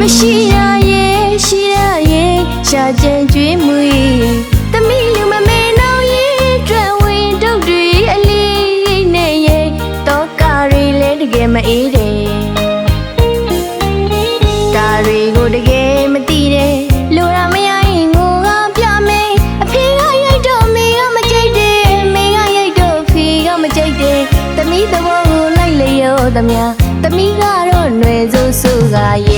မရှိရရဲ့ရှိရရဲ့ရှာကြံကျွေးမွေတမီလူမမေနောင်ရဲ့တွေ့ဝင်ဒုတ်တွေအလေးနဲ့ရဲ့တော့ကာရီလဲတကယ်မအေးတယ်ကာရီကိုတကယ်မသိတယ်လိုရာမရရင်ငိုကပြမယ်အဖေကရိုက်တော့မေကမကြိုက်တယ်မေကရိုက်တော့ဖေကမကြိုက်တယ်တမီသဘောကိုလိုက်လျောသမျှတမီကတော့ຫນွယ်စုစုကရဲ့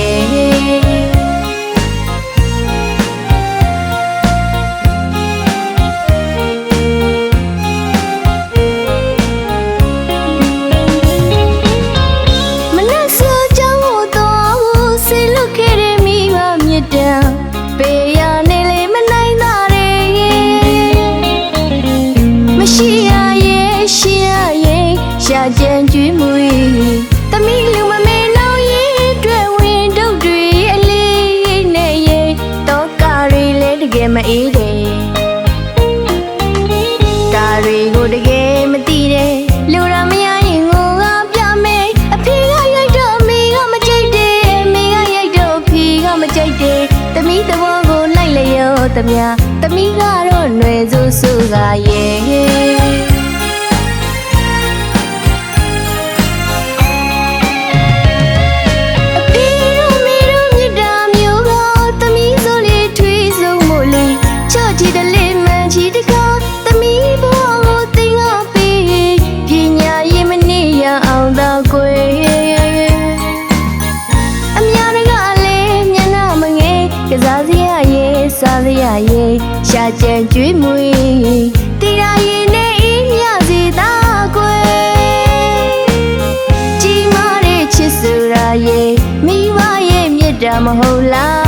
သဘောကိုလိုက်လျောသမျှတမီးကတော့ຫນွယ်စုစုကရဲ့ စားစရာရဲ့ရှာကြံကျွေးမွေတီရာရင်နဲ့အေးမြစီသာကွယ်ကြီးမားတဲ့ချစ်စရာရဲ့မိမရဲ့မြတ်တာမဟုတ်လား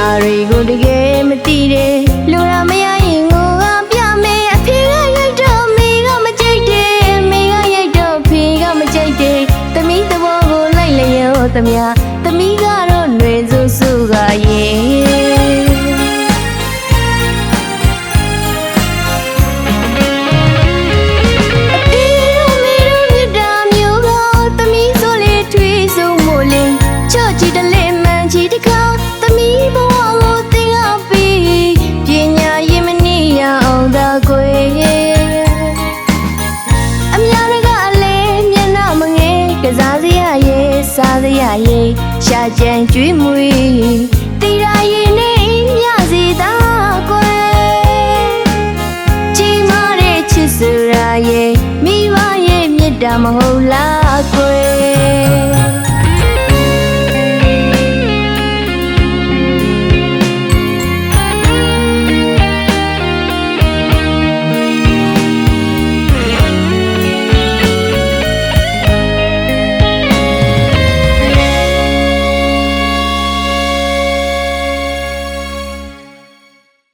ကာရီကိုတကယ်မသိတယ်လူရမရရင်ငိုကပြမယ်အဖေကရိုက်တော့မေကမကြိုက်တယ်မေကရိုက်တော့ဖေကမကြိုက်တယ်တမီးသဘောကိုလိုက်လျောသမျှတ စားစရာရဲ့စားစရာရဲ့ရှာကြံကျွေးမွေတီရာရင်နဲ့မြစီသာကွယ်ကြီးမားတဲ့ချစ်စရာရဲ့မိဘရဲ့မြတ်တာမဟုတ်လားကွယ်